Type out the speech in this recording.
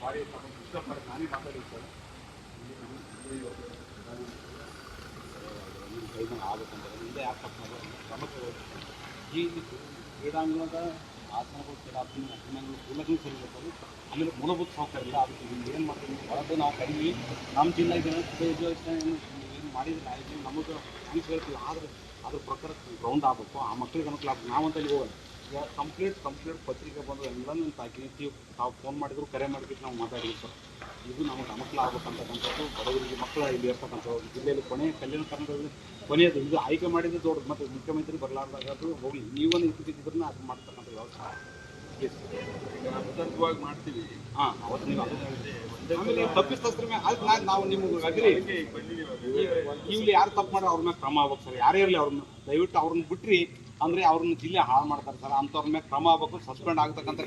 ಭಾರಿ ಇಷ್ಟಪಟ್ಟು ನಾನೇ ಮಾತಾಡಿ ಸರ್ ಕೈಗೊಂಡು ಆಗ್ಬೇಕಂದ್ರೆ ಮುಂದೆ ಯಾಕೆ ತಪ್ಪು ಮಾಡೋದು? ಕ್ರಮ ತಗೋಬೇಕು. ಈ ಕ್ರೀಡಾಂಗಣದ ಆಸನಗಳು ಕ್ರೀಡಾರ್ಥಿ ಅಭಿಮಾನಿಗಳು ಕೂಲಗಳು ಸರಿ ಇರ್ತದೆ ಆಮೇಲೆ ಮೂಲಭೂತ ಸೌಕರ್ಯ ಇಲ್ಲ ಅದಕ್ಕೆ ಇಲ್ಲಿ ಏನು ಮಾಡ್ತೀವಿ ಹೊರತು ನಾವು ಕಡಿಮೆ ನಮ್ಮ ಜಿಲ್ಲೆ ಏನು ಮಾಡಿದ್ರೆ ಆಯ್ತು ನಮಗೆ ಹೆಂಗೆ ಹೇಳ್ತೀವಿ ಆದ್ರೆ ಅದ್ರ ಪ್ರಕಾರ ಗ್ರೌಂಡ್ ಆಗಬೇಕು. ಆ ಮಕ್ಳಿಗೆ ಅನುಕೂಲ ಆಗ್ಬೇಕು. ನಾವಂತ ಅಲ್ಲಿ ಹೋಗೋಣ ಈಗ ಕಂಪ್ಲೀಟ್ ಕಂಪ್ಲೀಟ್ ಪತ್ರಿಕೆ ಬಂದು ಎಲ್ಲನೂ ಹಾಕಿರ್ತೀವಿ ತಾವು ಫೋನ್ ಮಾಡಿದ್ರು, ಕರೆ ಮಾಡಿಬಿಟ್ಟು ನಾವು ಮಾತಾಡಿದ್ವಿ ಸರ್. ಇದು ನಮಗೆ ಅನುಕೂಲ ಆಗ್ಬೇಕಂತಕ್ಕಂಥದ್ದು ಬಡವರಿಗೆ ಮಕ್ಕಳ ಇಲ್ಲಿ ಇರ್ತಕ್ಕಂಥದ್ದು. ಜಿಲ್ಲೆಯಲ್ಲಿ ಕೊನೆ ಕಲ್ಯಾಣ ಕರ್ನಾಟಕದಲ್ಲಿ ಕೊನೆಯದು. ಇದು ಆಯ್ಕೆ ಮಾಡಿದ್ದು ದೊಡ್ಡದು. ಮತ್ತು ಮುಖ್ಯಮಂತ್ರಿ ಬರಲಾರ್ದಾಗ ಅದು ಹೋಗಲಿ. ನೀವನ್ನ ಇದ್ದಿದ್ದನ್ನ ಅದು ಮಾಡ್ತಕ್ಕಂಥ ವ್ಯವಸ್ಥೆ. ಸತತವಾಗಿ ಮಾಡ್ತೀವಿ. ಹಾಂ ನೀವು ಆಮೇಲೆ ತಪ್ಪಿಸ್ತಸ್ತ್ರ ಮೇಲೆ ಅದು ನಾನು ನಾವು ನಿಮ್ಗೆ ಅಗ್ರಿ ಇಲ್ಲಿ ಯಾರು ತಪ್ಪು ಮಾಡ್ರೆ ಅವ್ರ ಮೇಲೆ ಕ್ರಮ ಆಗ್ಬೇಕು ಸರ್. ಯಾರೇ ಇರಲಿ ಅವ್ರನ್ನ, ದಯವಿಟ್ಟು ಅವ್ರನ್ನ ಬಿಟ್ರಿ. ಅಂದ್ರೆ ಅವ್ರನ್ನ ಜಿಲ್ಲೆ ಹಾಳು ಮಾಡ್ತಾರೆ ಸರ್. ಅಂಥವ್ರ ಮೇಲೆ ಕ್ರಮ ಆಗ್ಬೇಕು, ಸಸ್ಪೆಂಡ್ ಆಗ್ತಕ್ಕಂಥ